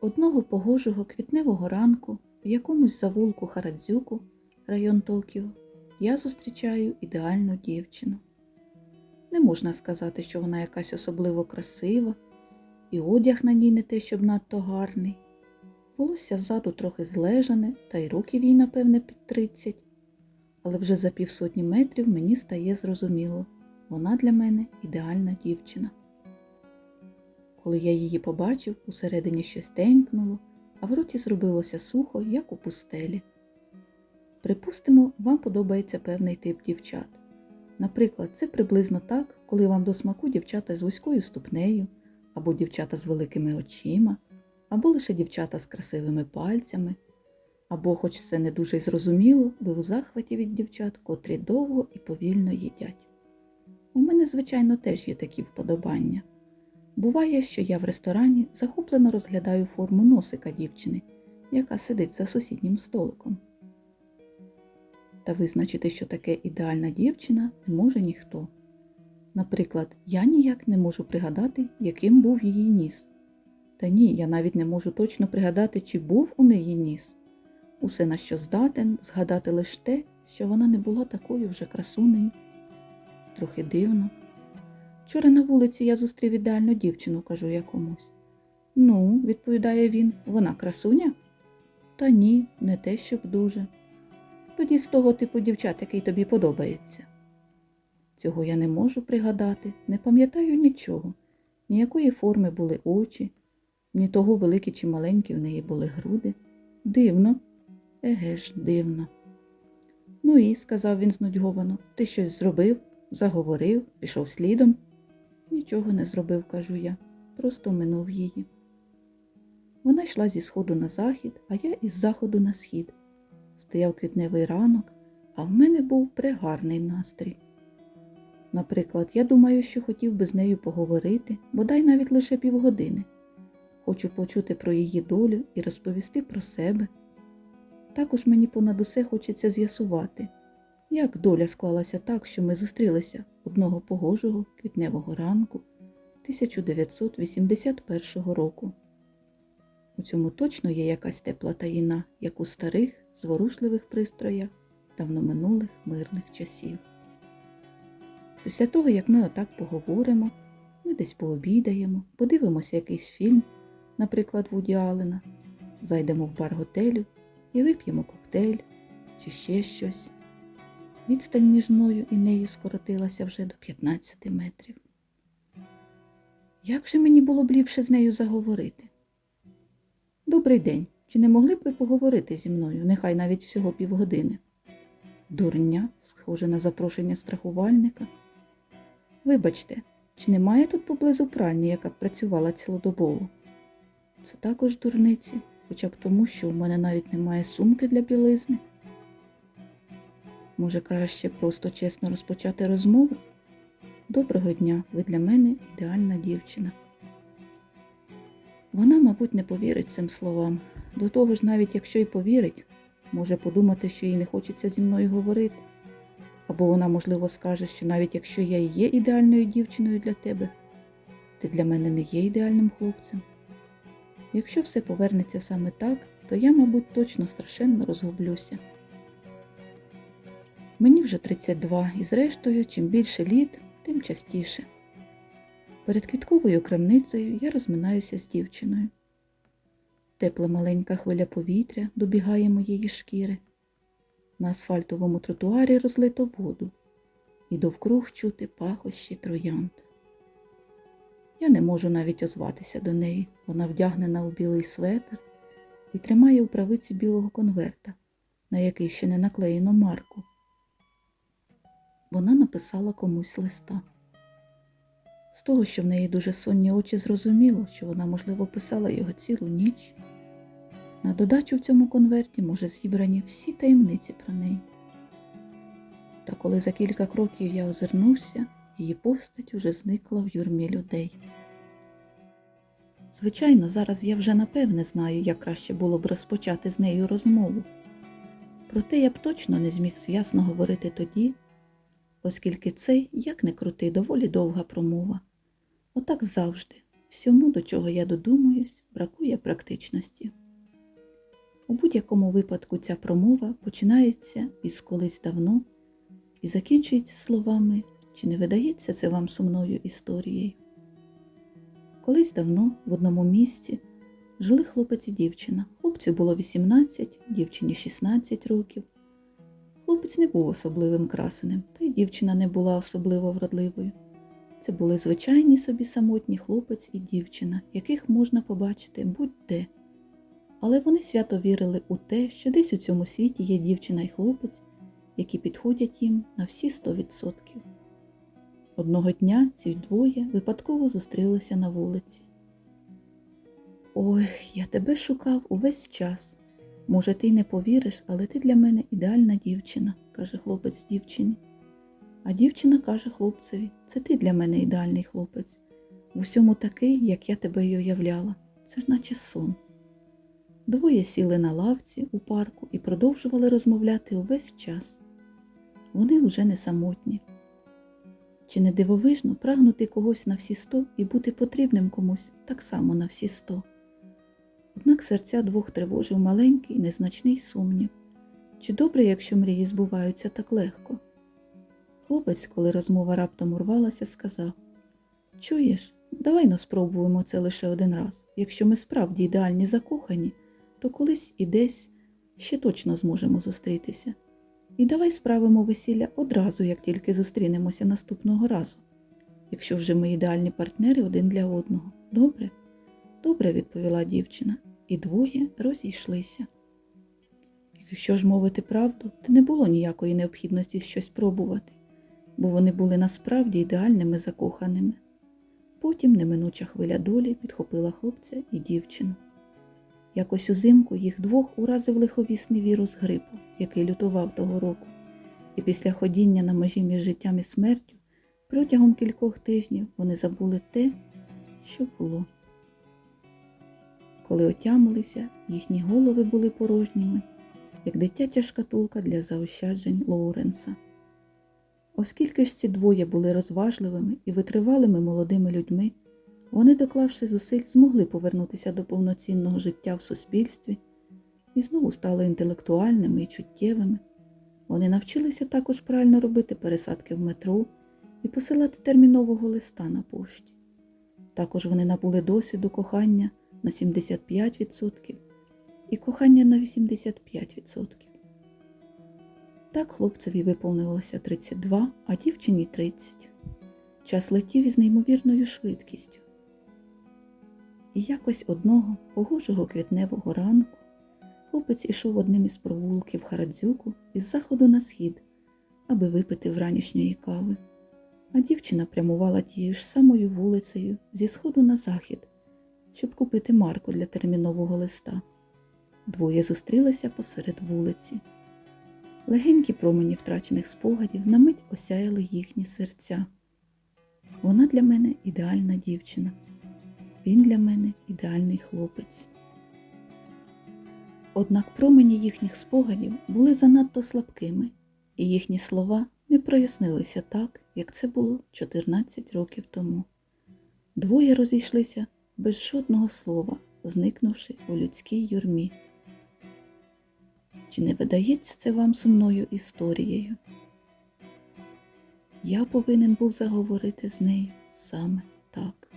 Одного погожого квітневого ранку в якомусь завулку Харадзюку, район Токіо, я зустрічаю ідеальну дівчину. Не можна сказати, що вона якась особливо красива, і одяг на ній не те, щоб надто гарний. Волосся ззаду трохи злежане, та й років їй, напевне, під тридцять. Але вже за півсотні метрів мені стає зрозуміло, вона для мене ідеальна дівчина. Коли я її побачив, усередині щось тенькнуло, а в роті зробилося сухо, як у пустелі. Припустимо, вам подобається певний тип дівчат. Наприклад, це приблизно так, коли вам до смаку дівчата з вузькою ступнею, або дівчата з великими очима, або лише дівчата з красивими пальцями, або, хоч це не дуже зрозуміло, ви у захваті від дівчат, котрі довго і повільно їдять. У мене, звичайно, теж є такі вподобання. Буває, що я в ресторані захоплено розглядаю форму носика дівчини, яка сидить за сусіднім столиком. Та визначити, що таке ідеальна дівчина, не може ніхто. Наприклад, я ніяк не можу пригадати, яким був її ніс. Та ні, я навіть не можу точно пригадати, чи був у неї ніс. Усе, на що здатен, згадати лише те, що вона не була такою вже красунею. Трохи дивно. Вчора на вулиці я зустрів ідеальну дівчину, кажу я комусь. Ну, відповідає він, вона красуня? Та ні, не те, щоб дуже. Тоді з того типу дівчат, який тобі подобається. Цього я не можу пригадати, не пам'ятаю нічого, ніякої форми були очі, ні того великі чи маленькі в неї були груди. Дивно, еге ж, дивно. Ну і, сказав він знудьговано, ти щось зробив, заговорив, пішов слідом. Нічого не зробив, кажу я, просто минув її. Вона йшла зі сходу на захід, а я із заходу на схід. Стояв квітневий ранок, а в мене був пригарний настрій. Наприклад, я думаю, що хотів би з нею поговорити, бодай навіть лише півгодини. Хочу почути про її долю і розповісти про себе. Також мені понад усе хочеться з'ясувати, як доля склалася так, що ми зустрілися одного погожого квітневого ранку 1981 року. У цьому точно є якась тепла таїна, як у старих, зворушливих пристроях давно минулих мирних часів. Після того, як ми отак поговоримо, ми десь пообідаємо, подивимося якийсь фільм, наприклад, Вуді Аллена, зайдемо в бар готелю і вип'ємо коктейль чи ще щось. Відстань між мною і нею скоротилася вже до 15 метрів. Як же мені було б ліпше з нею заговорити? Добрий день. Чи не могли б ви поговорити зі мною, нехай навіть всього півгодини? Дурня, схоже на запрошення страхувальника. Вибачте, чи немає тут поблизу пральні, яка б працювала цілодобово? Це також дурниці, хоча б тому, що у мене навіть немає сумки для білизни. Може, краще просто чесно розпочати розмову? Доброго дня, ви для мене ідеальна дівчина. Вона, мабуть, не повірить цим словам. До того ж, навіть якщо й повірить, може подумати, що їй не хочеться зі мною говорити. Або вона, можливо, скаже, що навіть якщо я і є ідеальною дівчиною для тебе, ти для мене не є ідеальним хлопцем. Якщо все повернеться саме так, то я, мабуть, точно страшенно розгублюся. Мені вже 32, і зрештою, чим більше літ, тим частіше. Перед квітковою крамницею я розминаюся з дівчиною. Тепла маленька хвиля повітря добігає моєї шкіри. На асфальтовому тротуарі розлито воду, і довкруг чути пахощі троянд. Я не можу навіть озватися до неї. Вона вдягнена у білий светр і тримає у правиці білого конверта, на який ще не наклеєно марку. Вона написала комусь листа. З того, що в неї дуже сонні очі, зрозуміло, що вона, можливо, писала його цілу ніч. На додачу в цьому конверті, може, зібрані всі таємниці про неї. Та коли за кілька кроків я озирнувся, її постать уже зникла в юрмі людей. Звичайно, зараз я вже напевне знаю, як краще було б розпочати з нею розмову. Проте я б точно не зміг ясно говорити тоді, оскільки це, як не крути, доволі довга промова. Отак завжди, всьому, до чого я додумуюсь, бракує практичності. У будь-якому випадку ця промова починається із колись давно і закінчується словами, чи не видається це вам сумною історією. Колись давно в одному місці жили хлопець і дівчина. Хлопцю було 18, дівчині 16 років. Хлопець не був особливим красенем, та й дівчина не була особливо вродливою. Це були звичайні собі самотні хлопець і дівчина, яких можна побачити будь-де. Але вони свято вірили у те, що десь у цьому світі є дівчина і хлопець, які підходять їм на всі 100%. Одного дня ці двоє випадково зустрілися на вулиці. Ой, я тебе шукав увесь час. Може, ти й не повіриш, але ти для мене ідеальна дівчина, каже хлопець дівчині. А дівчина каже хлопцеві, це ти для мене ідеальний хлопець. В усьому такий, як я тебе й уявляла. Це ж наче сон. Двоє сіли на лавці у парку і продовжували розмовляти увесь час. Вони уже не самотні. Чи не дивовижно прагнути когось на всі сто і бути потрібним комусь так само на всі сто? Однак серця двох тривожив маленький незначний сумнів. Чи добре, якщо мрії збуваються так легко? Хлопець, коли розмова раптом урвалася, сказав Чуєш, давай но спробуємо це лише один раз. Якщо ми справді ідеальні закохані, то колись і десь ще точно зможемо зустрітися. І давай справимо весілля одразу, як тільки зустрінемося наступного разу, якщо вже ми ідеальні партнери один для одного. Добре? Добре, відповіла дівчина, і двоє розійшлися. Якщо ж мовити правду, то не було ніякої необхідності щось пробувати, бо вони були насправді ідеальними закоханими. Потім неминуча хвиля долі підхопила хлопця і дівчину. Якось узимку їх двох уразив лиховісний вірус грипу, який лютував того року, і після ходіння на межі між життям і смертю протягом кількох тижнів вони забули те, що було. Коли отямилися, їхні голови були порожніми, як дитяча шкатулка для заощаджень Лоуренса. Оскільки ж ці двоє були розважливими і витривалими молодими людьми, вони, доклавши зусиль, змогли повернутися до повноцінного життя в суспільстві і знову стали інтелектуальними і чуттєвими. Вони навчилися також правильно робити пересадки в метро і посилати термінового листа на пошті. Також вони набули досвіду кохання на 75% і кохання на 85%. Так хлопцеві виповнилося 32, а дівчині 30. Час летів із неймовірною швидкістю. І якось одного погожого квітневого ранку хлопець ішов одним із провулків Харадзюку із заходу на схід, аби випити вранішньої кави, а дівчина прямувала тією ж самою вулицею зі сходу на захід, щоб купити марку для термінового листа. Двоє зустрілися посеред вулиці. Легенькі промені втрачених спогадів на мить осяяли їхні серця. Вона для мене ідеальна дівчина. Він для мене ідеальний хлопець. Однак промені їхніх спогадів були занадто слабкими, і їхні слова не прояснилися так, як це було 14 років тому. Двоє розійшлися без жодного слова, зникнувши у людській юрмі. Чи не видається це вам сумною історією? Я повинен був заговорити з нею саме так.